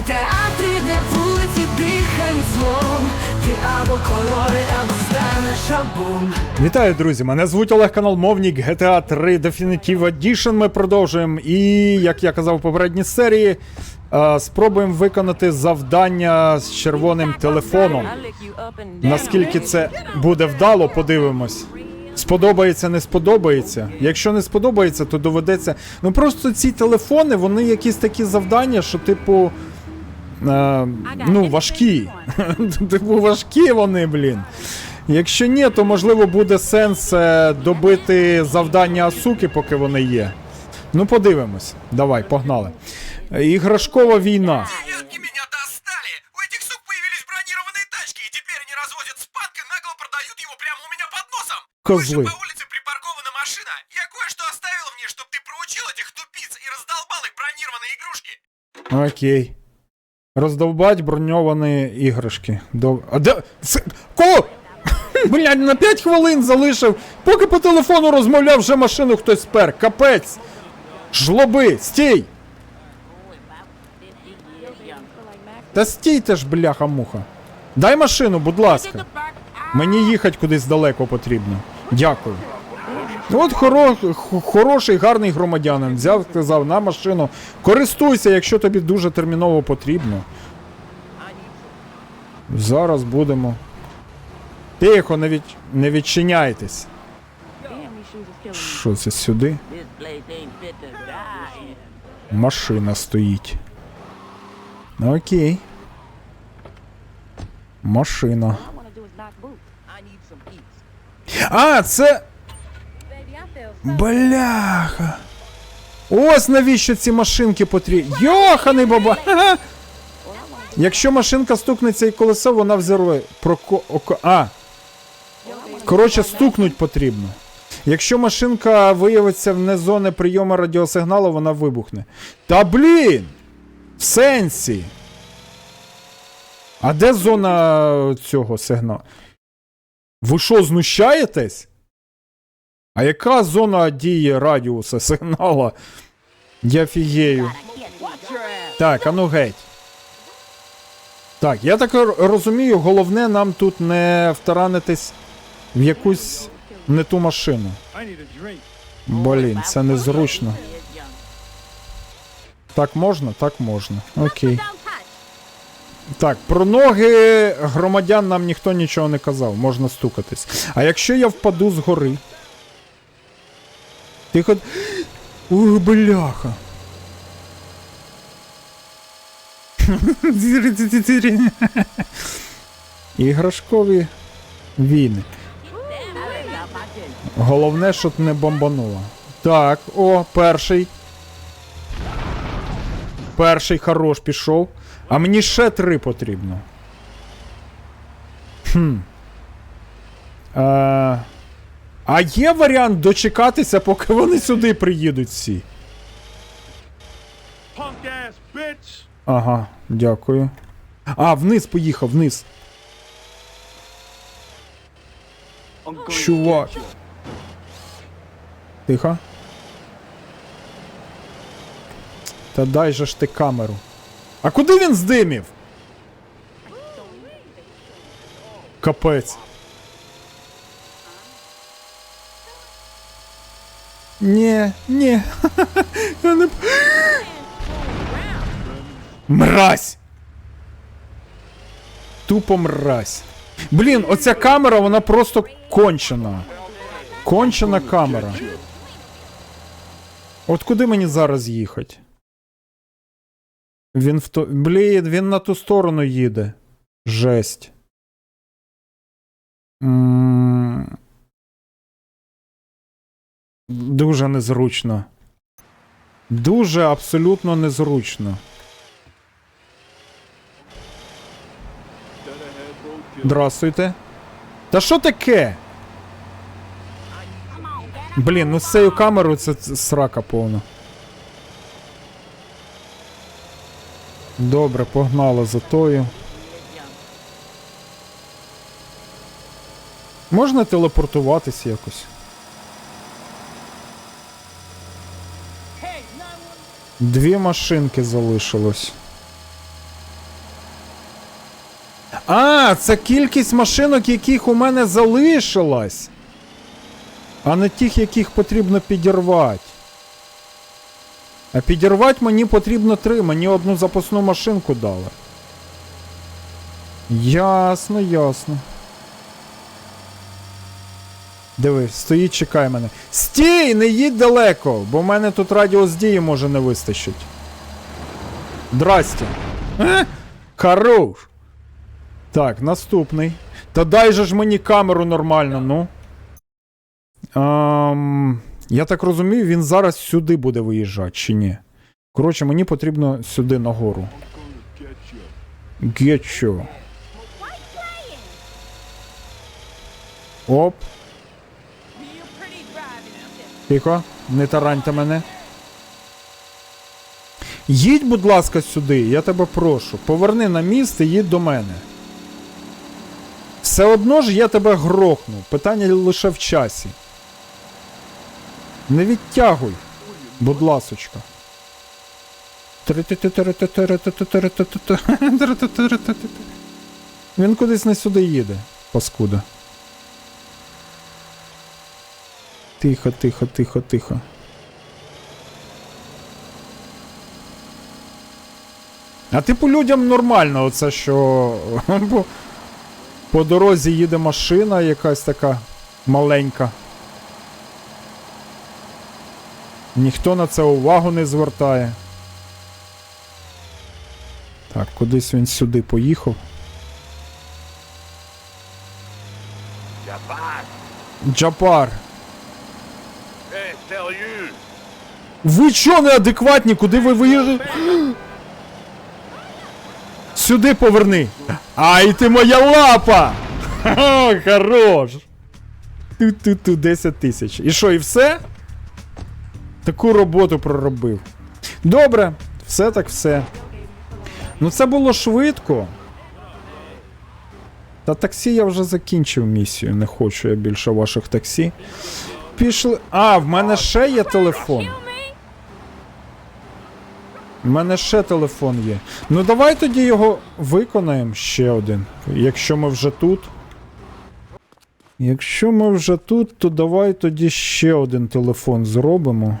Театри, де вулиці дихають злом Ти або кольори, або станеш абом Вітаю, друзі! Мене звуть Олег Канал Мовнік GTA 3 Definitive Edition. Ми продовжуємо. І, як я казав в попередній серії, е, спробуємо виконати завдання з червоним телефоном. Наскільки це буде вдало, подивимось. Сподобається, не сподобається. Якщо не сподобається, то доведеться. Ну просто ці телефони, вони якісь такі завдання, що, типу Е, ну, важкі. типу, важкі вони, блін. Якщо ні, то можливо буде сенс е, добити завдання Асуки, поки вони є. Ну, подивимось. Давай, погнали. Е, Іграшкова війна. Девятки меня достали! У этих сук появились бронированные тачки, и теперь они развозят спадк и нагло продают его прямо у меня под носом! Козлы. Выше по улице припаркована машина. Я кое-что оставил в ней, чтобы ты проучил этих тупиц и раздолбал их бронированные игрушки. Окей. Роздовбать броньовані іграшки. Доб... А де. Це... Кого? Блядь, на 5 хвилин залишив. Поки по телефону розмовляв, вже машину хтось спер. Капець. Жлоби, стій! Та стійте ж, бляха-муха. Дай машину, будь ласка. Мені їхати кудись далеко потрібно. Дякую. Ну, От хоро, хороший, гарний громадянин взяв, сказав на машину. Користуйся, якщо тобі дуже терміново потрібно. Зараз будемо. Тихо, не, від... не відчиняйтесь. Що це сюди? Машина стоїть. Окей. Машина. А, це. Бляха. Ось навіщо ці машинки потрібні. Йоханий баба. Якщо машинка стукнеться і колесо, вона взорве. Проко... око- А. Коротше, стукнуть потрібно. Якщо машинка виявиться вне зони прийому радіосигналу, вона вибухне. Та блін! В сенсі. А де зона цього сигналу? Ви що, знущаєтесь? А яка зона дії радіуса сигнала? Я фігею. Так, а ну геть. Так, я так розумію, головне нам тут не втаранитись в якусь не ту машину. Блін, це незручно. Так можна? Так можна. Окей. Так, про ноги громадян нам ніхто нічого не казав, можна стукатись. А якщо я впаду з гори? Тихо. Ух, бляха. Іграшкові війни. Головне, щоб не бомбануло. Так, о, перший. Перший хорош пішов. А мені ще три потрібно. Хм. А, а є варіант дочекатися, поки вони сюди приїдуть всі. Ага, дякую. А, вниз поїхав, вниз. Чувак. Тихо. Та дай же ж ти камеру. А куди він здимів? Капець. Ні, ні. Я не... Мразь! Тупо мразь. Блін, оця камера, вона просто кончена. Кончена камера. От куди мені зараз їхати? Він в то. Блін, він на ту сторону їде. Жесть. м Дуже незручно. Дуже абсолютно незручно. Здравствуйте. Та що таке? Блін, ну з цією камерою це, срака повна. Добре, погнала за тою. Можна телепортуватись якось? Дві машинки залишилось. А, це кількість машинок, яких у мене залишилось. А не тих, яких потрібно підірвати. А підірвати мені потрібно три. Мені одну запасну машинку дали. Ясно, ясно. Диви, стоїть, чекай мене. Стій, не їдь далеко, бо в мене тут радіус дії може не вистачить. Здрасте. Е? Так, наступний. Та дай же ж мені камеру нормально, ну. Ем, я так розумію, він зараз сюди буде виїжджати, чи ні? Коротше, мені потрібно сюди нагору. You. Оп. Тихо, не тараньте мене. Їдь, будь ласка, сюди, я тебе прошу. Поверни на міст і їдь до мене. Все одно ж я тебе грохну. Питання лише в часі. Не відтягуй, будь ласочка. Він кудись не сюди їде, паскуда. Тихо, тихо, тихо, тихо. А типу людям нормально, оце що. По, по дорозі їде машина якась така маленька. Ніхто на це увагу не звертає. Так, кудись він сюди поїхав. Джапар. Hey, Ви чо неадекватні? Куди ви виїжджаєте? Сюди поверни. Ай, ти моя лапа! Ха, хорош. Ту-ту-ту, 10 тисяч. І що, і все? Таку роботу проробив. Добре, все так все. Ну це було швидко. Та таксі я вже закінчив місію. Не хочу я більше ваших таксі. Пішли. А, в мене ще є телефон. У мене ще телефон є. Ну давай тоді його виконаємо ще один. Якщо ми вже тут. Якщо ми вже тут, то давай тоді ще один телефон зробимо.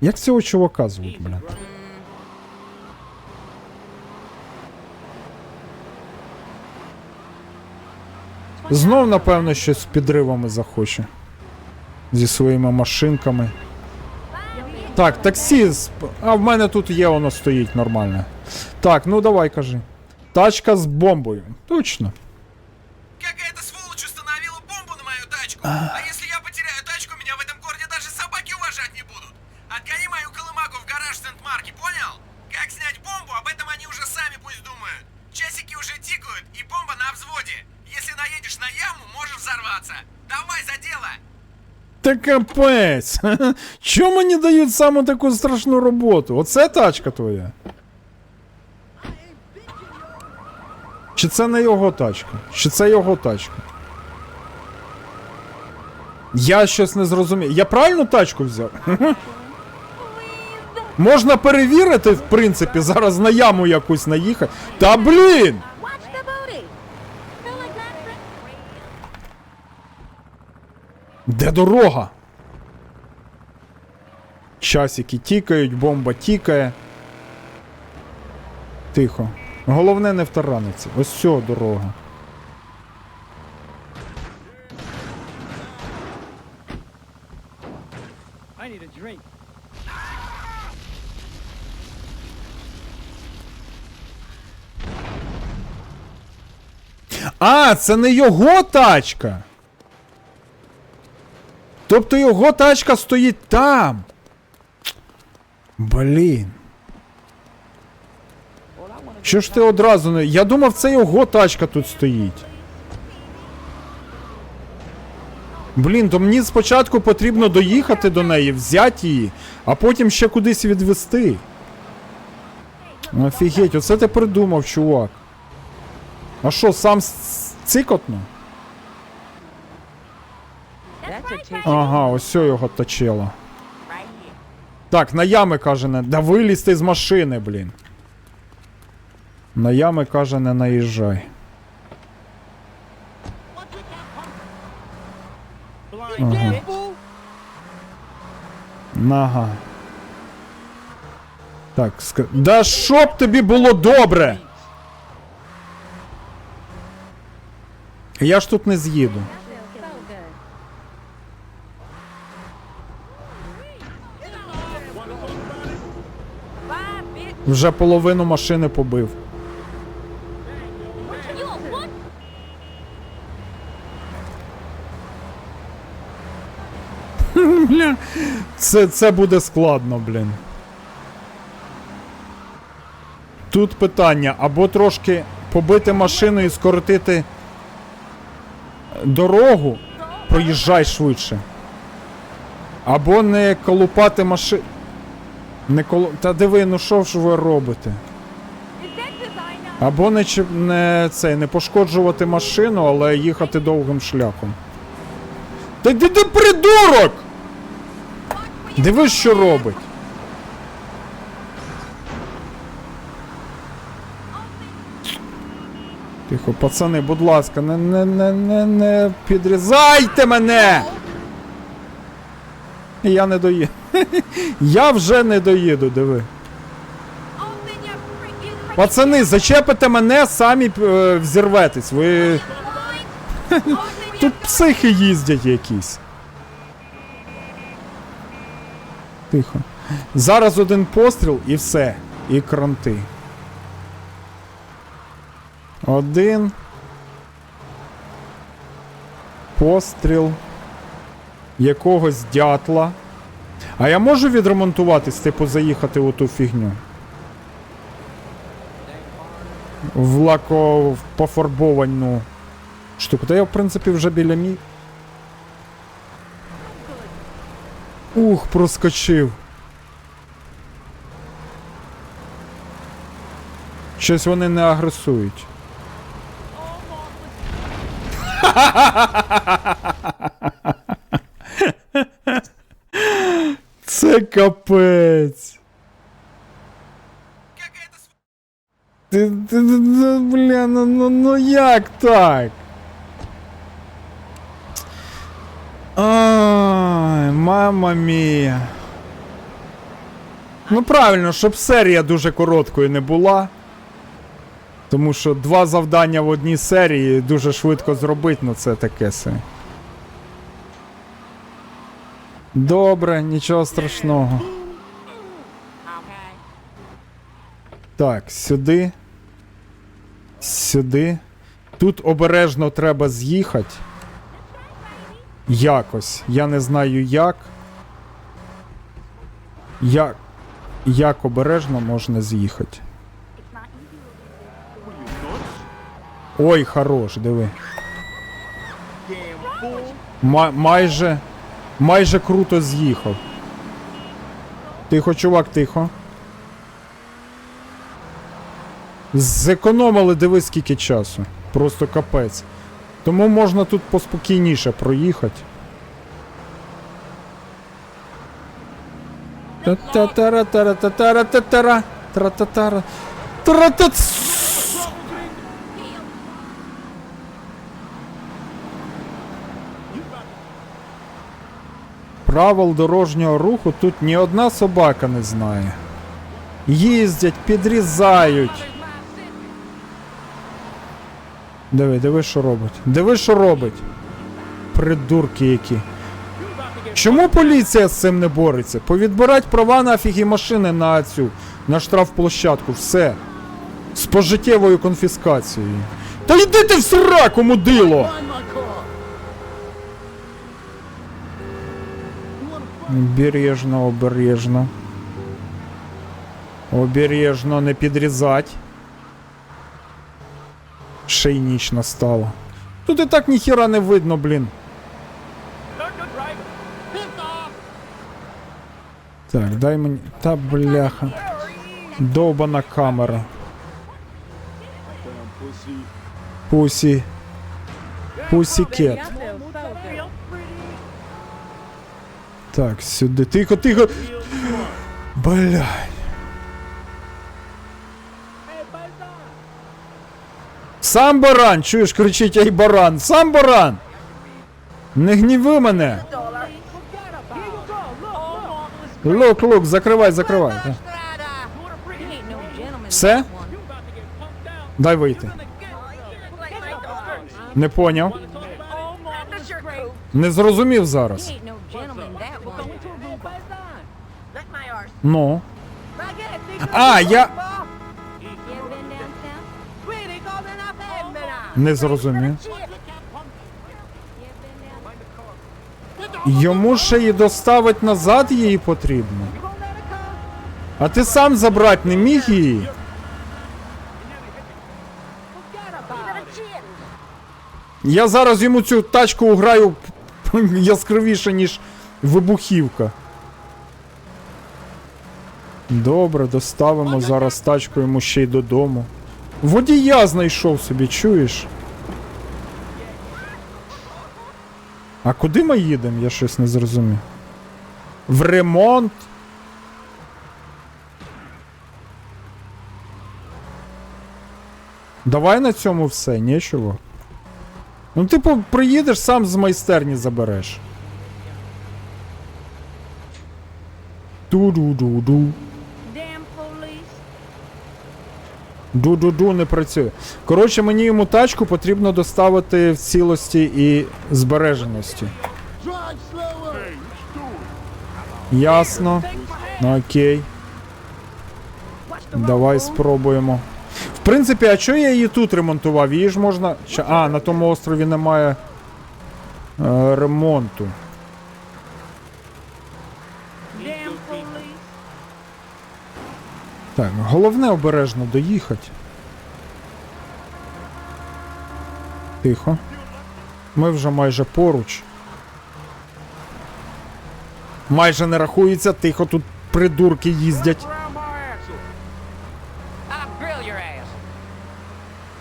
Як цього чувака звуть, блін? Знов, напевно, щось з підривами захоче. Зі своїми машинками. Так, таксі. з- А в мене тут є, воно стоїть нормально. Так, ну давай кажи. Тачка з бомбою. Точно. Какая-то сволочь установила бомбу на мою тачку. А если Та капець. Чому мені дають саме таку страшну роботу? Оце тачка твоя. Чи це не його тачка? Чи це його тачка? Я щось не зрозумів. Я правильну тачку взяв? Можна перевірити, в принципі, зараз на яму якусь наїхати. Та блін! Де дорога? Часики тікають, бомба тікає. Тихо. Головне не втараниться. Ось все дорога. А, це не його тачка. Тобто його тачка стоїть там. Блін. Що ж ти одразу не. Я думав, це його тачка тут стоїть. Блін, то мені спочатку потрібно доїхати до неї, взяти її, а потім ще кудись відвести. Офігеть, оце ти придумав, чувак. А що, сам цикотно? Ага, ось його точило. Так, на ями каже, не. Да вилізти з машини, блін. На ями каже, не наїжджай. Ага. Нага. Так, ска... Да щоб тобі було добре! Я ж тут не з'їду. Вже половину машини побив. Це, це буде складно, блін. Тут питання: або трошки побити машину і скоротити дорогу, проїжджай швидше. Або не колупати машину. Не колу... Та диви, ну що ж ви робите? Або не, не, цей, не пошкоджувати машину, але їхати довгим шляхом. Та йди ти придурок! Дивись, що робить. Тихо, пацани, будь ласка, не, не, не, не, не підрізайте мене! Я не доїду. Я вже не доїду, диви. Пацани, зачепите мене, самі е, взірветесь. Ви. Тут психи їздять якісь. Тихо. Зараз один постріл і все. І кранти. Один. Постріл. Якогось дятла. А я можу відремонтуватись, типу, заїхати у ту фігню? В лако пофарбовану штуку. Та я, в принципі, вже біля мій. Ух, проскочив. Щось вони не агресують. Це капець. Ти, ти, ти, ти, бля, ну, ну, ну як так? Ай, мама мія. Ну правильно, щоб серія дуже короткою не була. Тому що два завдання в одній серії дуже швидко зробити, ну це таке се. Добре, нічого страшного. Так, сюди. Сюди. Тут обережно треба з'їхати. Якось. Я не знаю як. Як. Як обережно можна з'їхати. Ой, хорош, диви. Ма- майже. Майже круто з'їхав. Тихо, чувак, тихо. Зекономили, диви скільки часу. Просто капець. Тому можна тут поспокійніше проїхати. Та-та-тара-тара-та-тара-та-тара. Тра-та-тара. Тра-та-ц. Правил дорожнього руху тут ні одна собака не знає. Їздять, підрізають. Диви, диви, що робить. Диви, що робить. Придурки які. Чому поліція з цим не бореться? Повідбирать права нафіг і машини на цю, на штрафплощадку, все. З пожиттєвою конфіскацією. Та йди ти в сраку, мудило! Обережно, обережно. Обережно, не підрізать. Ще й ніч настала. Тут і так ніхіра не видно, блін. Так, дай мені. Та бляха. Довбана камера. Пусі. Пусі кет. Так, сюди. Тихо, тихо. Блядь. Сам баран, чуєш, кричить ай баран, сам баран! Не гніви мене! Лук, лук, закривай, закривай. Все? Дай вийти. Не поняв. Не зрозумів зараз. Ну. А, я. Не зрозумів. Йому ще і доставить назад її потрібно. А ти сам забрати не міг її? Я зараз йому цю тачку уграю яскравіше, ніж вибухівка. Добре, доставимо зараз тачку йому ще й додому. Водія знайшов собі, чуєш? А куди ми їдемо? Я щось не зрозумів. В ремонт. Давай на цьому все, нічого. Ну, типу, приїдеш, сам з майстерні забереш. Ду-ду-ду-ду. Ду-ду-ду не працює. Коротше, мені йому тачку потрібно доставити в цілості і збереженості. Ясно. Ну, окей. Давай спробуємо. В принципі, а чого я її тут ремонтував? Її ж можна. А, на тому острові немає е, ремонту. Так, головне обережно доїхати. Тихо. Ми вже майже поруч. Майже не рахується, тихо, тут придурки їздять.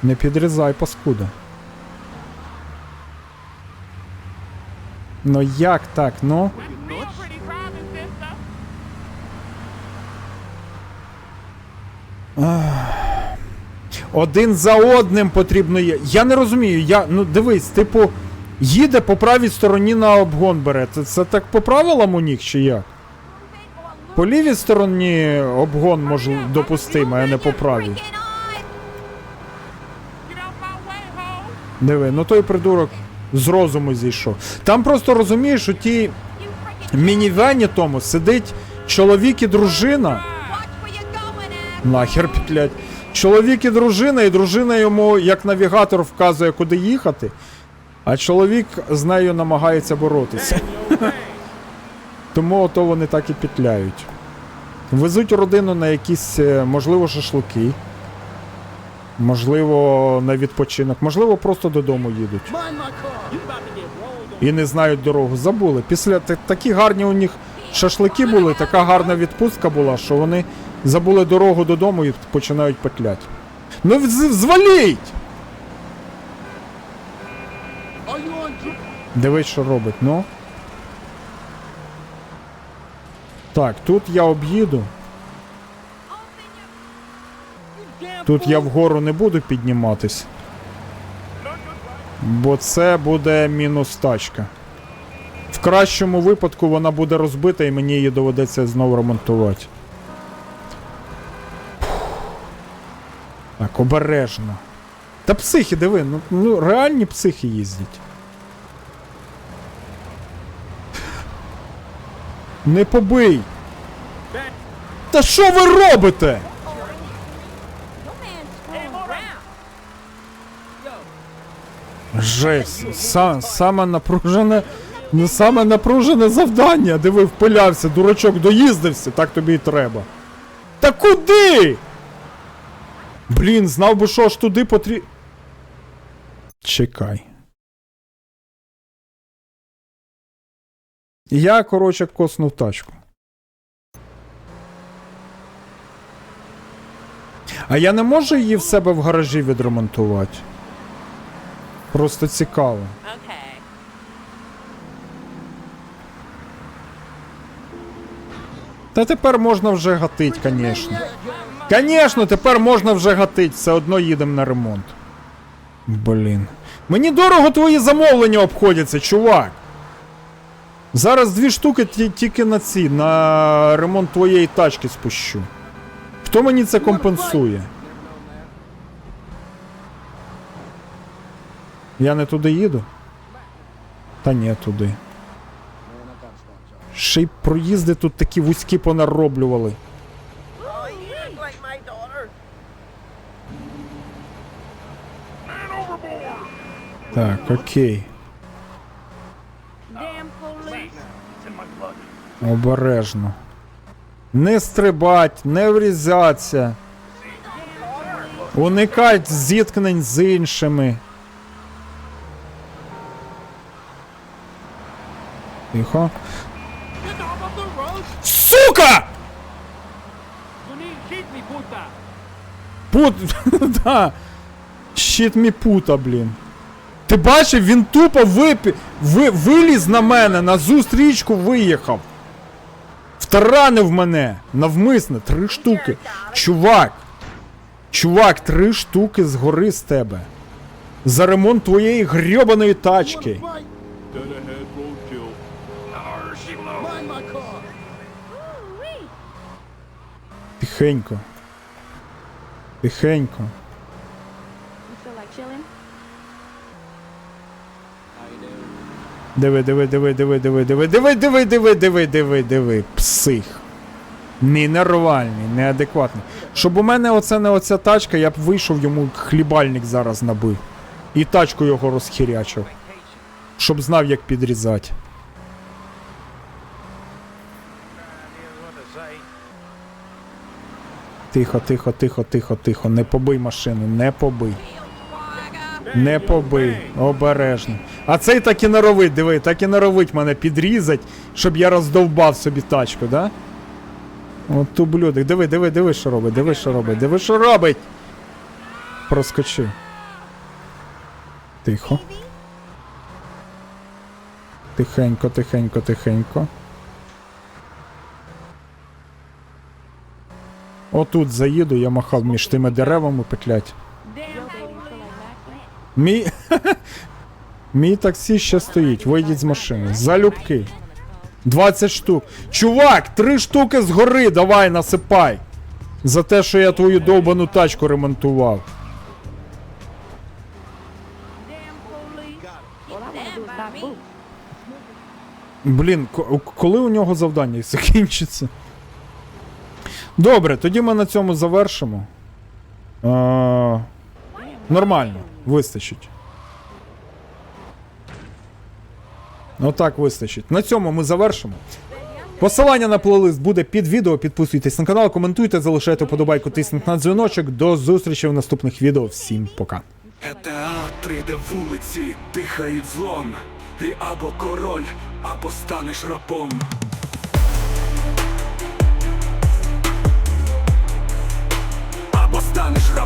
Не підрізай, паскуда. Ну як так, ну? Один за одним потрібно є. Я не розумію, я. Ну дивись, типу, їде по правій стороні на обгон бере. Це, це так по правилам у них чи як? По лівій стороні обгон може допустимий, а не по правій. Диви, ну той придурок з розуму зійшов. Там просто розумієш, що ті мінівені тому сидить чоловік і дружина. Нахер петлять. Чоловік і дружина, і дружина йому як навігатор вказує, куди їхати. А чоловік з нею намагається боротися. Тому ото вони так і петляють. Везуть родину на якісь, е, можливо, шашлики. Можливо, на відпочинок, можливо, просто додому їдуть. І не знають дорогу. Забули. Після такі гарні у них шашлики були, така гарна відпустка була, що вони забули дорогу додому і починають петлять. Ну зваліть! Дивись, що робить, ну. Так, тут я об'їду. Тут я вгору не буду підніматись. Бо це буде мінус тачка. В кращому випадку вона буде розбита і мені її доведеться знову ремонтувати. Так, обережно. Та психи, диви, ну, ну реальні психи їздять. Не побий! Та що ви робите? Жесть, са, саме напружене, ну саме напружене завдання, де ви впилявся, дурачок доїздився, так тобі і треба. Та куди? Блін, знав би, що аж туди потрі... Чекай. Я, коротше, коснув тачку. А я не можу її в себе в гаражі відремонтувати. Просто цікаво. Okay. Та тепер можна вже гатить, звісно. Звісно, тепер можна вже гатить, все одно їдемо на ремонт. Блін. Мені дорого твої замовлення обходяться, чувак. Зараз дві штуки ті- тільки на ці, на ремонт твоєї тачки спущу. Хто мені це компенсує? Я не туди їду? Та ні, туди. Ще й проїзди тут такі вузькі понароблювали. Так, окей. Обережно. Не стрибать, не врізатися. Уникать зіткнень з іншими. Тихо. Сука! Пут... да. Щит мі пута, блін. Ти бачив, він тупо випі... ви... виліз на мене, на зустрічку виїхав. Втаранив мене. Навмисне, три штуки. Чувак. Чувак, три штуки згори з тебе. За ремонт твоєї грьобаної тачки. Тихенько. Тихенько. Диви, диви, диви, диви, диви, диви, диви, диви, диви, диви, диви, диви, псих. Ненормальний, неадекватний. Щоб у мене оце не оця тачка, я б вийшов йому хлібальник зараз набив. І тачку його розхірячив. Щоб знав, як підрізати. Тихо, тихо, тихо, тихо, тихо. Не побий машину, не побий. Не побий, обережно. А цей так і норовить, диви, так і норовить мене підрізать, щоб я роздовбав собі тачку, да? От ту блюдик. Диви, диви, диви, що робить, диви, що робить, диви, що робить. Проскочив. Тихо. Тихенько, тихенько, тихенько. Отут заїду, я махав між тими деревами петлять. Мій. Мій таксі ще стоїть. Вийдіть з машини. Залюбки. 20 штук. Чувак, три штуки згори давай насипай. За те, що я твою довбану тачку ремонтував. Блін, коли у нього завдання закінчиться? Добре, тоді ми на цьому завершимо. А, нормально, вистачить. Ну так вистачить. На цьому ми завершимо. Посилання на плейлист буде під відео. Підписуйтесь на канал, коментуйте, залишайте вподобайку. тисніть на дзвіночок. До зустрічі в наступних відео. Всім пока. ГТА де вулиці, дихають злом. Ти або король, або станеш рабом. Або станеш рабом.